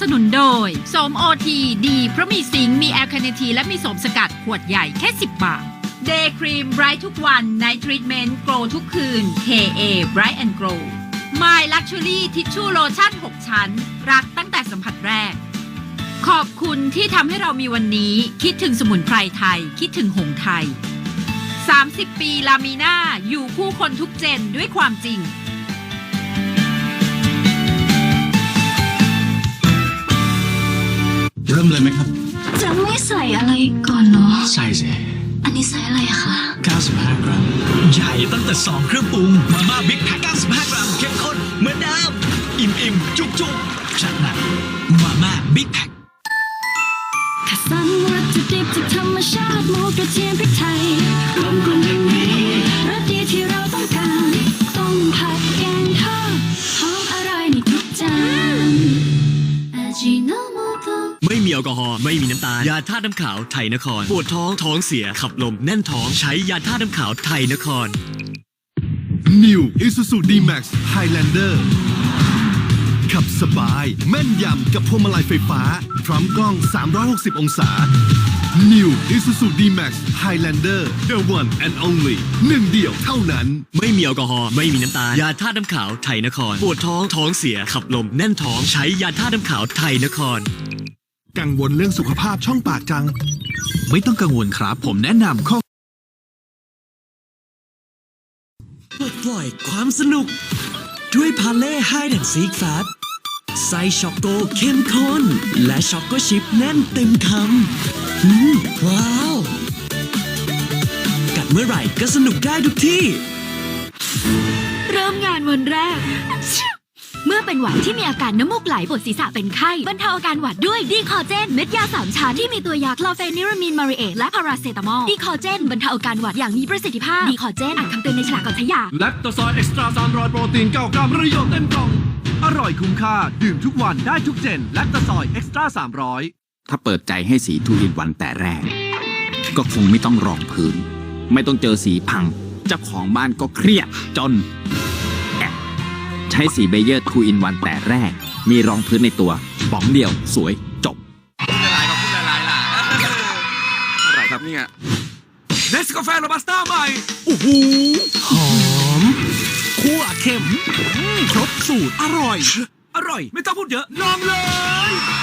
สนุนโดยโสมโอทีดีเพราะมีซิงค์มีแอลคาเนทีและมีโสมสกัดขวดใหญ่แค่ 10 บาท Day Cream Bright ทุกวัน Night Treatment Glow ทุกคืน KA Bright and Glow My Luxury Tissue Lotion 6ชั้น รักตั้งแต่สัมผัสแรก ขอบคุณที่ทำให้เรามีวันนี้ คิดถึงสมุนไพรไทย คิดถึงหงส์ไทย 30 ปีลามีนาอยู่คู่คนทุกเจนด้วยความจริง เริ่มเลยไหมครับ จะไม่ใส่อะไรก่อนเหรอใส่สิ อันนี้ใส่อะไรคะ95 กรัม ใหญ่ตั้งแต่ 2 เครื่องปรุง มาม่าบิ๊กแพ็ค95 กรัมเข้มข้นเหมือนเดิมอิ่มอิ่มจุกจุกจัดหนักมาม่าบิ๊กแพ็คคัดสรรวัตถุดิบจากธรรมชาติหมูกระเทียมพริกไทยรวมกลุ่มอย่างนี้รสดีที่เราต้องการ ไม่มีแอลกอฮอล์ไม่มีน้ำตาล ยาธาตุน้ำขาวไทยนคร ปวดท้องท้องเสียขับลมแน่นท้องใช้ยาธาตุน้ำขาวไทยนคร New Isuzu D-Max Highlander ขับสบาย แม่นยำกับพวงมาลัยไฟฟ้า พร้อมกล้อง 360 องศา New Isuzu D-Max Highlander The one and only หนึ่งเดียวเท่านั้น ไม่มีแอลกอฮอล์ไม่มีน้ำตาล ยาธาตุน้ำขาวไทยนคร ปวดท้องท้องเสียขับลม แน่นท้องใช้ยาธาตุน้ำขาวไทยนคร กังวลเรื่องสุขภาพช่องปากจัง ไม่ต้องกังวลครับ ผมแนะนำข้อปลดปล่อยความสนุก ด้วยพาเล่ไฮแอนซีกแฟต ไส้ช็อกโกเข้มข้น และช็อกโกชิปแน่นเต็มคำอืมว้าว กัดเมื่อไหร่ก็สนุกได้ทุกที่ เริ่มงานวันแรก เมื่อเป็นหวัดที่มีอาการน้ำมูกไหลปวดศีรษะเป็นไข้บรรเทาอาการหวัดด้วยดีคอเจน เม็ดยาสามชั้นที่มีตัวยาคลอเฟนิรามีนมาริเอทและพาราเซตามอลดีคอเจนบรรเทาอาการหวัดอย่างมีประสิทธิภาพดีคอเจนอ่านคำเตือนในฉลากก่อนใช้ยา แลคโตซอยเอ็กซ์ตร้า300 โปรตีน 9 กรัม ประโยชน์เต็มกล่องอ ร่อยคุ้มค่า ดื่มทุกวันได้ทุกเจนแลคโตซอยเอ็กซ์ตร้า300 ถ้าเปิดใจให้สีทูอินวันแต่แรก ก็คงไม่ต้องรองพื้น ไม่ต้องเจอสีพัง เจ้าของบ้านก็เครียดจนแอะใช้สีเบเยอร์ทูอินวันแต่แรก มีรองพื้นในตัวป๋องเดียวสวยจบอะไรครับเนี่ยเนสกาแฟโรบัสต้าใหม่โอ้โหหอมคั่ว เค็มอืมครบสูตรอร่อย อร่อย ไม่ต้องพูดเยอะลองเลย